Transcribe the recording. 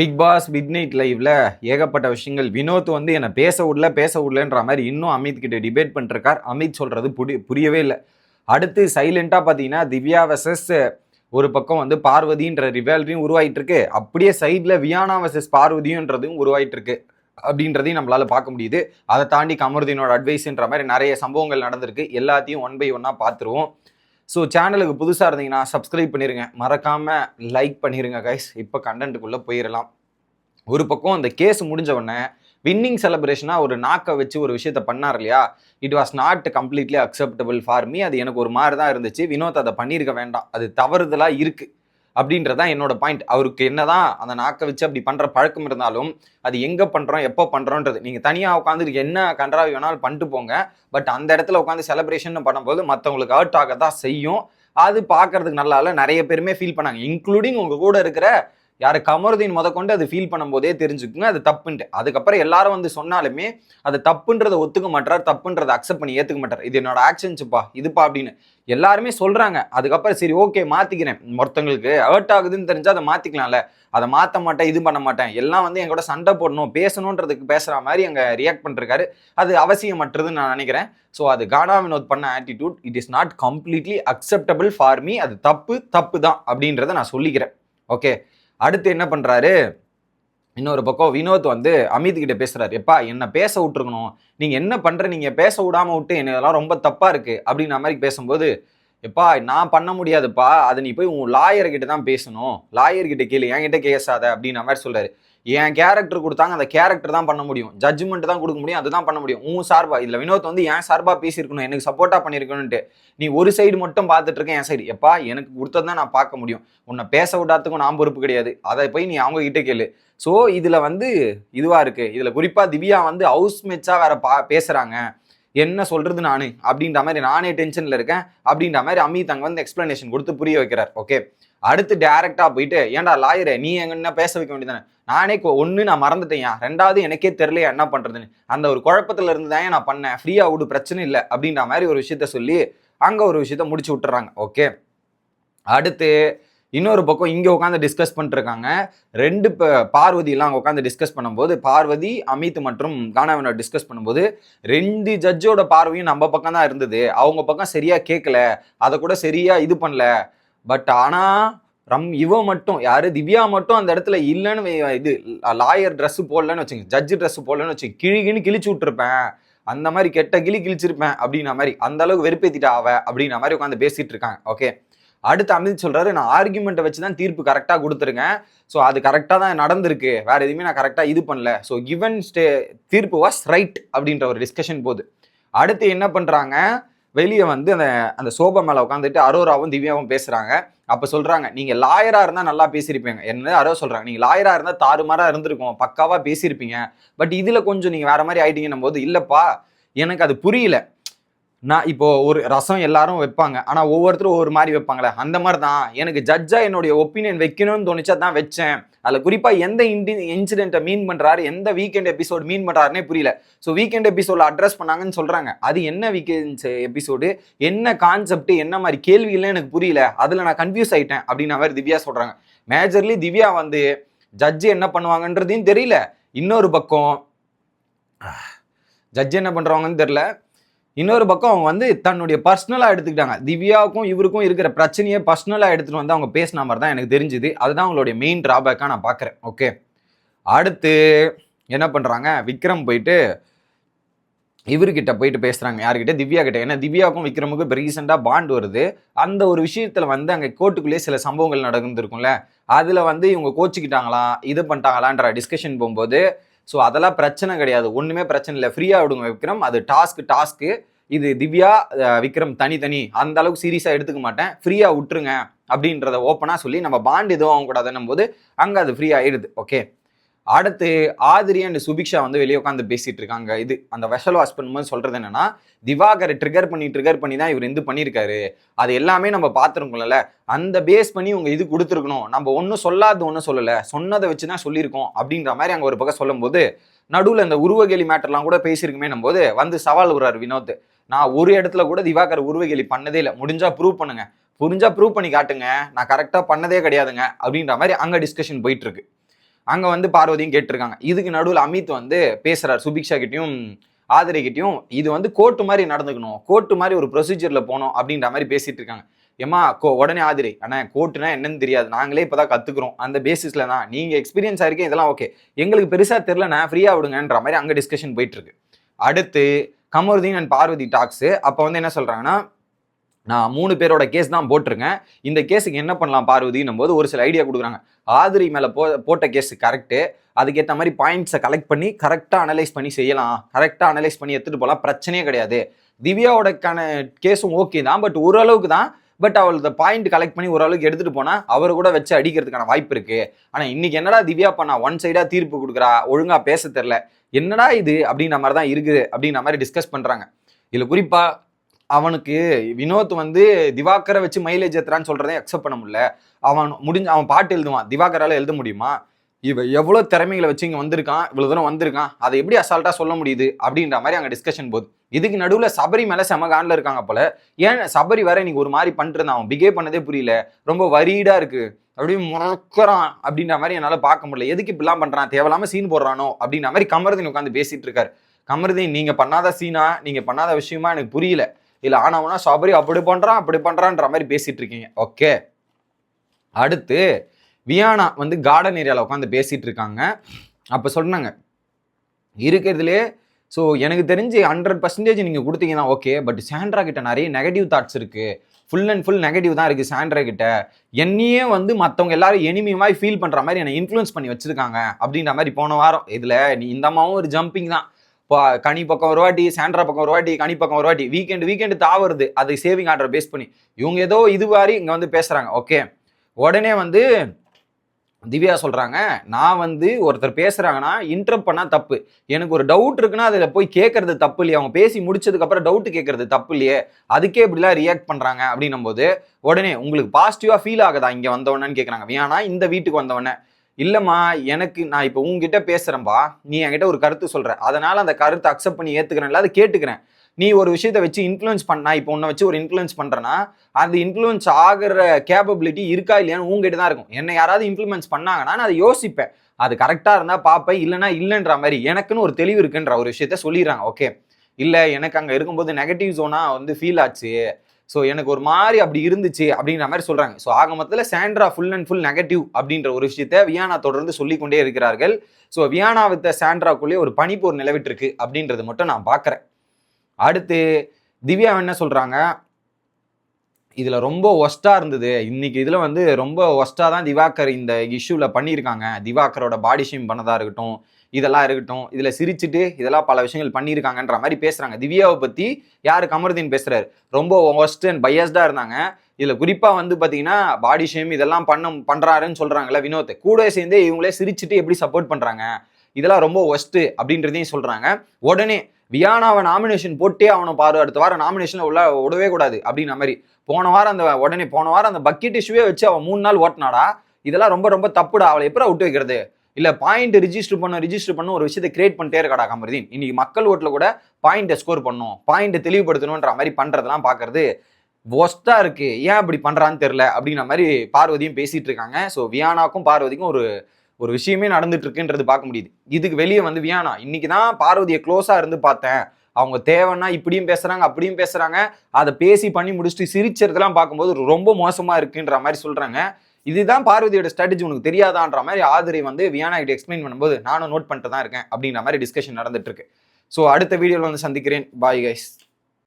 Big pass mid night லைவ்ல ஏகப்பட்ட விஷயங்கள். வினோத் வந்து என்னை பேச விடல பேச விடலன்ற மாதிரி இன்னும் அமித் கிட்ட டிபேட் பண்ணிருக்கார். அமித் சொல்றது புடி புரியவே இல்லை. அடுத்து சைலண்டா பார்த்தீங்கன்னா திவ்யா வெசஸ் ஒரு பக்கம் வந்து பார்வதின்ற ரிவால்ரியும் உருவாயிட்டு இருக்கு அப்படியே சைடில் வியானா வெசஸ் பார்வதியுன்றதும் உருவாயிட்டு இருக்கு அப்படின்றதையும் நம்மளால பார்க்க முடியுது. அதை தாண்டி கமருதீனோட அட்வைஸ்ன்ற மாதிரி நிறைய சம்பவங்கள் நடந்திருக்கு. எல்லாத்தையும் ஒன் பை ஒன்னா பார்த்துருவோம். ஸோ சேனலுக்கு புதுசாக இருந்தீங்கன்னா சப்ஸ்கிரைப் பண்ணிடுங்க மறக்காமல் லைக் பண்ணிடுங்க கைஸ் இப்போ கண்டென்ட்டுக்குள்ளே போயிடலாம் ஒரு பக்கம் அந்த கேஸ் முடிஞ்ச உடனே வின்னிங் செலிப்ரேஷனாக ஒரு நாக்கை வச்சு ஒரு விஷயத்த பண்ணார் இல்லையா? It was not completely acceptable for me அது எனக்கு ஒரு மாதிரி தான் இருந்துச்சு. வினோத் அதை பண்ணியிருக்க வேண்டாம். அது தவறுதலாக இருக்குது அப்படின்றதான் என்னோட பாயிண்ட் அவருக்கு என்னதான் அந்த நாக்கை வச்சு அப்படி பண்ற பழக்கம் இருந்தாலும் அது எங்க பண்றோம் எப்போ பண்றோன்றது. நீங்க தனியா உட்காந்து என்ன கன்றாவி வேணாலும் பண்ணிட்டு போங்க. பட் அந்த இடத்துல உட்காந்து செலிப்ரேஷன் பண்ணும்போது மற்றவங்களுக்கு ஹர்ட் ஆக தான் செய்யும். அது பார்க்கறதுக்கு நல்லா இல்லை நிறைய பேருமே ஃபீல் பண்ணாங்க. இன்க்ளூடிங் உங்க கூட இருக்கிற யார் கமருதீன் முதற்கொண்டு அது ஃபீல் பண்ணும்போதே தெரிஞ்சுக்குங்க அது தப்புன்ட்டு. அதுக்கப்புறம் எல்லாரும் வந்து சொன்னாலுமே அது தப்புன்றதை ஒத்துக்க மாட்டார் தப்புன்றதை அக்செப்ட் பண்ணி ஏற்றுக்க மாட்டார் இது என்னோட ஆக்ஷன்ஸுப்பா இதுப்பா அப்படின்னு எல்லாருமே சொல்கிறாங்க அதுக்கப்புறம் சரி ஓகே மாற்றிக்கிறேன் மொத்தங்களுக்கு ஹர்ட் ஆகுதுன்னு தெரிஞ்சால் அதை மாற்றிக்கலாம்ல அதை மாற்ற மாட்டேன் இது பண்ண மாட்டேன். எல்லாம் வந்து என் கூட சண்டை போடணும் பேசணுன்றதுக்கு பேசுகிற மாதிரி அங்கே ரியாக்ட் பண்ணிருக்காரு. அது அவசியமற்றதுன்னு நான் நினைக்கிறேன். ஸோ அது கானா வினோத் பண்ண attitude it is not completely acceptable for me அது தப்பு தப்பு தான் அப்படின்றத நான் சொல்லிக்கிறேன். ஓகே அடுத்து என்ன பண்ணுறாரு இன்னொரு பக்கம் வினோத் வந்து அமித் கிட்ட பேசுறாரு. எப்பா என்ன பேச விட்டுருக்கணும். நீங்க என்ன பண்ற? நீங்க பேச விடாம விட்டு என்ன இதெல்லாம் ரொம்ப தப்பா இருக்கு. அப்படின்ற மாதிரி பேசும்போது எப்பா நான் பண்ண முடியாதுப்பா. அதை நீ போய் உன் லாயர்கிட்ட தான் பேசணும். லாயர்கிட்ட கேளு. என்கிட்ட கேசாத அப்படின்ற மாதிரி சொல்றாரு. என் கேரக்டர் கொடுத்தாங்க அந்த கேரக்டர் தான் பண்ண முடியும். ஜட்ஜ்மெண்ட் தான் கொடுக்க முடியும். அதுதான் பண்ண முடியும். உன் சார்பா. இதுல வினோத் வந்து என் சார்பா பேசியிருக்கணும். எனக்கு சப்போர்ட்டா பண்ணியிருக்கணும்ட்டு நீ ஒரு சைடு மட்டும் பார்த்துட்டு இருக்க என் சைடு எப்பா எனக்கு கொடுத்தது தான் நான் பார்க்க முடியும். உன்னை பேச விடாததுக்கும் நான் பொறுப்பு கிடையாது. அதை போய் நீ அவங்க கிட்ட கேளு. ஸோ இதுல வந்து இதுவா இருக்கு. இதுல குறிப்பா திவ்யா வந்து ஹவுஸ் மேட்சா வேற பா பேசுறாங்க. என்ன சொல்றது நான்? அப்படின்ற மாதிரி நானே டென்ஷன்ல இருக்கேன். அப்படின்ற மாதிரி அமித் அங்க வந்து எக்ஸ்பிளனேஷன் கொடுத்து புரிய வைக்கிறார். ஓகே அடுத்து டைரக்டா போயிட்டு ஏன்டா லாயரே நீ என்ன பேச வைக்க வேண்டியதானே நானே ஒன்று நான் மறந்துட்டேன் ரெண்டாவது எனக்கே தெரியலையா என்ன பண்றதுன்னு. அந்த ஒரு குழப்பத்துல இருந்து தான் நான் பண்ணேன். ஃப்ரீயா விடு பிரச்சனை இல்லை. அப்படின்ற மாதிரி ஒரு விஷயத்த சொல்லி அங்க ஒரு விஷயத்த முடிச்சு விட்டுறாங்க. ஓகே அடுத்து இன்னொரு பக்கம் இங்கே உட்காந்து டிஸ்கஸ் பண்ணிருக்காங்க ரெண்டு ப- பார்வதி உட்காந்து டிஸ்கஸ் பண்ணும்போது பார்வதி அமித் மற்றும் கானாவினர் டிஸ்கஸ் பண்ணும்போது ரெண்டு ஜட்ஜோட பார்வையும் நம்ம பக்கம் தான் இருந்தது. அவங்க பக்கம் சரியாக கேட்கல அதை கூட சரியாக இது பண்ணல. பட் ஆனால் ரம் இவ மட்டும் யாரு? திவ்யா மட்டும் அந்த இடத்துல இல்லைன்னு இது லாயர் ட்ரெஸ்ஸு போடலன்னு வச்சுங்க ஜட்ஜ் ட்ரெஸ்ஸு போடலன்னு வச்சுங்க கிழிகின்னு கிழிச்சு விட்டுருப்பேன். அந்த மாதிரி கெட்ட கிளி கிழிச்சிருப்பேன் அப்படின்ன மாதிரி அந்த அளவுக்கு வெறுப்பேத்திட்டா அவ அப்படின்ற மாதிரி உட்காந்து பேசிட்டு இருக்காங்க. ஓகே அடுத்து அமித் சொல்றாரு நான் ஆர்குமெண்ட்டை வச்சு தான் தீர்ப்பு கரெக்டாக கொடுத்துருக்கேன் ஸோ அது கரெக்டாக தான் நடந்திருக்கு. வேற எதுவுமே நான் கரெக்டாக இது பண்ணல. ஸோ கிவன் ஸ்டே தீர்ப்பு வாஸ் ரைட் அப்படின்ற ஒரு டிஸ்கஷன் போகுது. அடுத்து என்ன பண்ணுறாங்க வெளியே வந்து அந்த அந்த சோபா மேலே உட்காந்துட்டு அரோராவும் திவ்யாவும் பேசுகிறாங்க அப்போ சொல்கிறாங்க நீங்கள் லாயராக இருந்தால் நல்லா பேசியிருப்பீங்க. என்ன அரோ சொல்கிறாங்க நீங்கள் லாயராக இருந்தால் தாறுமாறாக இருந்திருக்கும். பக்காவாக பேசியிருப்பீங்க. பட் இதில் கொஞ்சம் நீங்கள் வேறு மாதிரி ஆயிட்டீங்கன்னும் போது இல்லைப்பா எனக்கு அது புரியல. நான் இப்போது ஒரு ரசம் எல்லாரும் வைப்பாங்க. ஆனால் ஒவ்வொருத்தரும் ஒவ்வொரு மாதிரி வைப்பாங்களே. அந்த மாதிரி தான் எனக்கு ஜட்ஜாக என்னுடைய ஒப்பீனியன் வைக்கணும்னு தோணுச்சா தான் வச்சேன். அதில் குறிப்பாக எந்த இன்டி இன்சிடென்ட்டை மீன் பண்ணுறாரு எந்த வீக்கெண்ட் எபிசோடு மீன் பண்ணுறாருனே புரியல. ஸோ வீக்கெண்ட் எபிசோடில் அட்ரஸ் பண்ணாங்கன்னு சொல்கிறாங்க அது என்ன வீக்கெண்ட் எபிசோடு என்ன கான்செப்ட் என்ன மாதிரி கேள்விகள்லாம் எனக்கு புரியல. அதில் நான் கன்ஃபியூஸ் ஆகிட்டேன் அப்படின்னு மாதிரி திவ்யா சொல்கிறாங்க மேஜர்லி திவ்யா வந்து ஜட்ஜ் என்ன பண்ணுவாங்கன்றதையும் தெரியல. இன்னொரு பக்கம் ஜட்ஜ் என்ன பண்ணுறாங்கன்னு தெரியல. இன்னொரு பக்கம் அவங்க வந்து தன்னுடைய பர்சனலாக எடுத்துக்கிட்டாங்க. திவ்யாவுக்கும் இவருக்கும் இருக்கிற பிரச்சனையை பர்சனலாக எடுத்துகிட்டு வந்து அவங்க பேசின மாதிரி தான் எனக்கு தெரிஞ்சுது. அதுதான் அவங்களுடைய மெயின் ட்ராபேக்காக நான் பார்க்குறேன். ஓகே அடுத்து என்ன பண்ணுறாங்க விக்ரம் போயிட்டு இவர்கிட்ட போயிட்டு பேசுகிறாங்க யார்கிட்ட? திவ்யா கிட்ட. ஏன்னா திவ்யாவுக்கும் விக்ரமுக்கும் இப்போ ரீசெண்டாக பாண்ட் வருது. அந்த ஒரு விஷயத்தில் வந்து அங்கே கோர்ட்டுக்குள்ளேயே சில சம்பவங்கள் நடந்துருக்கும்ல. அதில் வந்து இவங்க கோச்சிக்கிட்டாங்களா? இது பண்ணிட்டாங்களான்ற டிஸ்கஷன் போகும்போது ஸோ அதெல்லாம் பிரச்சனை கிடையாது. ஒன்றுமே பிரச்சனை இல்லை. ஃப்ரீயாக விடுங்க விக்ரம். அது டாஸ்க்கு டாஸ்க்கு இது திவ்யா விக்ரம் தனித்தனி. அந்த அளவுக்கு சீரியஸாக எடுத்துக்க மாட்டேன். ஃப்ரீயாக விட்டுருங்க அப்படின்றத ஓப்பனாக சொல்லி நம்ம பாண்ட் எதுவும் ஆகக்கூடாதுன்னும் போது அங்கே அது ஃப்ரீ ஆயிடுது. ஓகே அடுத்து ஆதிரி அண்ட் சுபிக்ஷா வந்து வெளியே உட்காந்து பேசிட்டு இருக்காங்க. இது அந்த வெஷல் வாஷ் பண்ணும்போது சொல்றது என்னன்னா திவாகரை ட்ரிகர் பண்ணி ட்ரிகர் பண்ணி தான் இவர் இது பண்ணியிருக்காரு. அது எல்லாமே நம்ம பார்த்துருக்கோம்ல அந்த பேஸ் பண்ணி உங்க இது கொடுத்துருக்கணும். நம்ம ஒன்றும் சொல்லாத ஒன்றும் சொல்லலை. சொன்னதை வச்சு தான் சொல்லியிருக்கோம் அப்படின்ற மாதிரி அங்கே ஒரு பக்கம் சொல்லும்போது நடுவில் இந்த உருவகேலி மேட்டர்லாம் கூட பேசியிருக்குமே போது வந்து சவால் விடுறாரு வினோத். நான் ஒரு இடத்துல கூட திவாகர் உருவகேலி பண்ணதே இல்லை. முடிஞ்சா ப்ரூவ் பண்ணுங்க. புரிஞ்சா ப்ரூவ் பண்ணி காட்டுங்க. நான் கரெக்டாக பண்ணதே கிடையாதுங்க அப்படின்ற மாதிரி அங்கே டிஸ்கஷன் போயிட்டு இருக்கு. அங்க வந்து பார்வதியும் கேட்டிருக்காங்க. இதுக்கு நடுவில் அமித் வந்து பேசுறாரு சுபிக்ஷா கிட்டையும் ஆதிரை இது வந்து கோர்ட்டு மாதிரி நடந்துக்கணும் கோர்ட்டு மாதிரி ஒரு ப்ரொசீஜர்ல போகணும் அப்படின்ற மாதிரி பேசிட்டு இருக்காங்க. ஏமா கோ உடனே ஆதிரை ஆனால் கோர்ட்டுனா என்னன்னு தெரியாது நாங்களே இப்போதான் கத்துக்கிறோம். அந்த பேசிஸ்ல தான். நீங்க எக்ஸ்பீரியன்ஸ் ஆயிருக்கேன் இதெல்லாம் ஓகே எங்களுக்கு பெருசா தெரியல நான் ஃப்ரீயா விடுங்கன்ற மாதிரி அங்க டிஸ்கஷன் போயிட்டு இருக்கு. அடுத்து கமருதீன் அண்ட் பார்வதி டாக்ஸ் அப்போ வந்து என்ன சொல்றாங்கன்னா நான் மூணு பேரோட கேஸ் தான் போட்டிருக்கேன். இந்த கேஸுக்கு என்ன பண்ணலாம் பார்வதின்னும் போது ஒரு சில ஐடியா கொடுக்குறாங்க. ஆதிரி மேலே போ போட்ட கேஸ் கரெக்டு அதுக்கேற்ற மாதிரி பாயிண்ட்ஸை கலெக்ட் பண்ணி கரெக்டாக அனலைஸ் பண்ணி செய்யலாம். கரெக்டாக அனலைஸ் பண்ணி எடுத்துகிட்டு போகலாம். பிரச்சனையே கிடையாது. திவ்யாவோடக்கான கேஸும் ஓகே தான். பட் ஓரளவுக்கு தான். பட் அவளோட பாயிண்ட் கலெக்ட் பண்ணி ஓரளவுக்கு எடுத்துகிட்டு போனால் அவர் கூட வச்சு அடிக்கிறதுக்கான வாய்ப்பு இருக்குது ஆனால் இன்னைக்கு என்னடா திவ்யா பண்ணா ஒன் சைடாக தீர்ப்பு கொடுக்குறா? ஒழுங்காக பேச தெரில என்னடா இது அப்படின்ற மாதிரி தான் இருக்குது. அப்படின்ற மாதிரி டிஸ்கஸ் பண்ணுறாங்க இதில் குறிப்பாக அவனுக்கு வினோத் வந்து திவாகரை வச்சு மைலேஜ் ஏத்துறான்னு சொல்றதை அக்செப்ட் பண்ண முடியல. அவன் முடிஞ்ச அவன் பாட்டு எழுதுவான். திவாகரால எழுத முடியுமா? இவ எவ்வளோ திறமைகளை வச்சு இங்கே வந்திருக்கான் இவ்வளோ தூரம் வந்திருக்கான் அதை எப்படி அசால்ட்டாக சொல்ல முடியுது அப்படின்ற மாதிரி அங்கே டிஸ்கஷன் போகுது. இதுக்கு நடுவில் சபரி மேலே செம காண்டில் இருக்காங்க போல. ஏன் சபரி வேற இன்னைக்கு ஒரு மாதிரி பண்ணிட்டு அவன் பிகேவ் பண்ணதே புரியல. ரொம்ப வரீடா இருக்கு. அப்படியே முறக்கிறான் அப்படின்ற மாதிரி என்னால் பார்க்க முடியல. எதுக்கு இப்படிலாம் பண்ணுறான் தேவையில்லாம சீன் போடுறானோ அப்படின்ற மாதிரி கமருதீன் உட்காந்து பேசிட்டு இருக்காரு. கமருதீன் நீங்கள் பண்ணாத சீனா நீங்கள் பண்ணாத விஷயமா எனக்கு புரியல. இல்லை ஆனவனா சபரி அப்படி பண்ணுறான் அப்படி பண்ணுறான்ற மாதிரி பேசிகிட்டு இருக்கீங்க. ஓகே அடுத்து வியானா வந்து கார்டன் ஏரியாவில் உட்காந்து பேசிகிட்டு இருக்காங்க. அப்போ சொன்னாங்க இருக்கிறதுலே ஸோ எனக்கு தெரிஞ்சு ஹண்ட்ரட் பர்சன்டேஜ் நீங்கள் கொடுத்தீங்கன்னா ஓகே பட் சாண்ட்ரா கிட்ட நிறைய நெகட்டிவ் தாட்ஸ் இருக்குது ஃபுல் அண்ட் ஃபுல் நெகட்டிவ் தான் இருக்குது சாண்ட்ரா கிட்ட. என்னையே வந்து மற்றவங்க எல்லாரும் எனிமி மாதிரி ஃபீல் பண்ணுற மாதிரி என்னை இன்ஃப்ளூயன்ஸ் பண்ணி வச்சுருக்காங்க அப்படின்ற மாதிரி போன வாரம் இதில் நீ இந்த அம்மாவும் ஒரு ஜம்பிங் தான். கனி பக்கம் ஒரு வாட்டி சாண்ட்ரா பக்கம் ஒரு வாட்டி கனி பக்கம் ஒரு வாட்டி வீக்கெண்டு வீக்கெண்டு தாவருது. அது சேவிங் ஆர்டர் பேஸ் பண்ணி. இவங்க ஏதோ இது மாதிரி இங்கே வந்து பேசுகிறாங்க ஓகே உடனே வந்து திவ்யா சொல்கிறாங்க நான் வந்து ஒருத்தர் பேசுகிறாங்கன்னா இன்டரப்ட் பண்ணால் தப்பு. எனக்கு ஒரு டவுட் இருக்குன்னா அதில் போய் கேட்குறது தப்பு இல்லையா? அவங்க பேசி முடிச்சதுக்கப்புறம் டவுட்டு கேட்குறது தப்பு இல்லையே? அதுக்கே இப்படிலாம் ரியாக்ட் பண்ணுறாங்க அப்படின்னும் போது உடனே உங்களுக்கு பாசிட்டிவாக ஃபீல் ஆகுதா? இங்கே வந்தவனன்னு கேட்குறாங்க வேணா இந்த வீட்டுக்கு வந்தவொடனே இல்லைம்மா எனக்கு நான் இப்போ உங்ககிட்ட பேசுகிறேன்பா நீ என்கிட்ட ஒரு கருத்து சொல்கிற அதனால் அந்த கருத்தை அக்செப்ட் பண்ணி ஏத்துக்கிறேன்ல அதை கேட்டுக்கிறேன். நீ ஒரு விஷயத்தை வச்சு இன்ஃப்ளூயன்ஸ் பண்ணா இப்போ உன்னை வச்சு ஒரு இன்ஃப்ளூயன்ஸ் பண்ணுறேன்னா அந்த இன்ஃப்ளூயன்ஸ் ஆகிற கேப்பபிலிட்டி இருக்கா இல்லையான்னு உங்ககிட்ட தான் இருக்கும். என்னை யாராவது இன்ஃப்ளூயன்ஸ் பண்ணாங்கன்னா நான் அதை யோசிப்பேன். அது கரெக்டாக இருந்தால் பார்ப்பேன் இல்லைன்னா இல்லைன்ற மாதிரி எனக்குன்னு ஒரு தெளிவு இருக்குன்ற ஒரு விஷயத்த சொல்லிடுறாங்க ஓகே இல்லை எனக்கு அங்கே இருக்கும்போது நெகட்டிவ் ஜோனாக வந்து ஃபீல் ஆச்சு. ஸோ எனக்கு ஒரு மாதிரி அப்படி இருந்துச்சு அப்படின்ற மாதிரி சொல்கிறாங்க ஸோ ஆக மொத்தத்தில் Sandra full and full negative அப்படின்ற ஒரு விஷயத்த வியானா தொடர்ந்து சொல்லிக்கொண்டே இருக்கிறார்கள். ஸோ வியானா வித்த சாண்ட்ராக்குள்ளேயே ஒரு பனிப்போர் நிலவிட்டு இருக்கு அப்படின்றது மட்டும் நான் பார்க்குறேன். அடுத்து திவ்யா என்ன சொல்கிறாங்க இதில் ரொம்ப ஒஸ்ட்டாக இருந்தது. இன்னைக்கு இதில் வந்து ரொம்ப ஒஸ்ட்டாக தான் திவாகர் இந்த இஷ்யூவில் பண்ணியிருக்காங்க. திவாகரோட பாடி ஷேம் பண்ணதாக இருக்கட்டும் இதெல்லாம் இருக்கட்டும் இதில் சிரிச்சுட்டு இதெல்லாம் பல விஷயங்கள் பண்ணியிருக்காங்கன்ற மாதிரி பேசுகிறாங்க திவ்யாவை பற்றி யார் கமருதீன் பேசுகிறார் ரொம்ப ஒஸ்ட் அண்ட் பையஸ்டாக இருந்தாங்க. இதில் குறிப்பாக வந்து பார்த்தீங்கன்னா பாடி ஷேம் இதெல்லாம் பண்ண பண்ணுறாருன்னு சொல்கிறாங்கல்ல வினோத். கூட சேர்ந்தே இவங்களே சிரிச்சுட்டு எப்படி சப்போர்ட் பண்ணுறாங்க இதெல்லாம் ரொம்ப ஒஸ்ட்டு அப்படின்றதையும் சொல்கிறாங்க உடனே வியானாவை நாமினேஷன் போட்டே அவனை பாரு அடுத்த வாரம் நாமினேஷனில் உள்ள விடவே கூடாது அப்படின்ற மாதிரி. போன வாரம் அந்த உடனே போன வாரம் அந்த பக்கெட் இஷ்யூவே வச்சு அவன் மூணு நாள் ஓட்டினாடா இதெல்லாம் ரொம்ப ரொம்ப தப்புடா அவளை எப்படி விட்டு வைக்கிறது? இல்ல பாயிண்ட் ரிஜிஸ்டர் பண்ண ரிஜிஸ்டர் பண்ண ஒரு விஷயத்தை கிரியேட் பண்ணிட்டே இருக்காடா கமருதீன். இன்னைக்கு மக்கள் ஓட்டுல கூட பாயிண்ட்டை ஸ்கோர் பண்ணும் பாயிண்ட்டை தெளிவுபடுத்தணுன்ற மாதிரி பண்றதெல்லாம் பாக்குறது ஒஸ்டா இருக்கு. ஏன் இப்படி பண்றான்னு தெரியல அப்படின்ற மாதிரி பார்வதியும் பேசிட்டு இருக்காங்க. ஸோ வியானாக்கும் பார்வதிக்கும் ஒரு ஒரு விஷயமே நடந்துட்டு இருக்குன்றது பார்க்க முடியுது. இதுக்கு வெளியே வந்து வியானா இன்னைக்கு தான் பார்வதியை க்ளோஸா இருந்து பார்த்தேன். அவங்க தேவைன்னா இப்படியும் பேசுறாங்க அப்படியும் பேசுறாங்க. அதை பேசி பண்ணி முடிச்சுட்டு சிரிச்சதெல்லாம் பார்க்கும்போது ரொம்ப மோசமா இருக்குன்ற மாதிரி சொல்றாங்க. இதுதான் பார்வதியோட ஸ்ட்ராட்டஜி உனக்கு தெரியாதான்ற மாதிரி ஆதிரை வந்து வியானா கிட்ட எக்ஸ்பிளைன் பண்ணும்போது நானும் நோட் பண்ணிட்டு தான் இருக்கேன் அப்படின்ற மாதிரி டிஸ்கஷன் நடந்துட்டு இருக்கு ஸோ அடுத்த வீடியோவில் வந்து சந்திக்கிறேன். Bye guys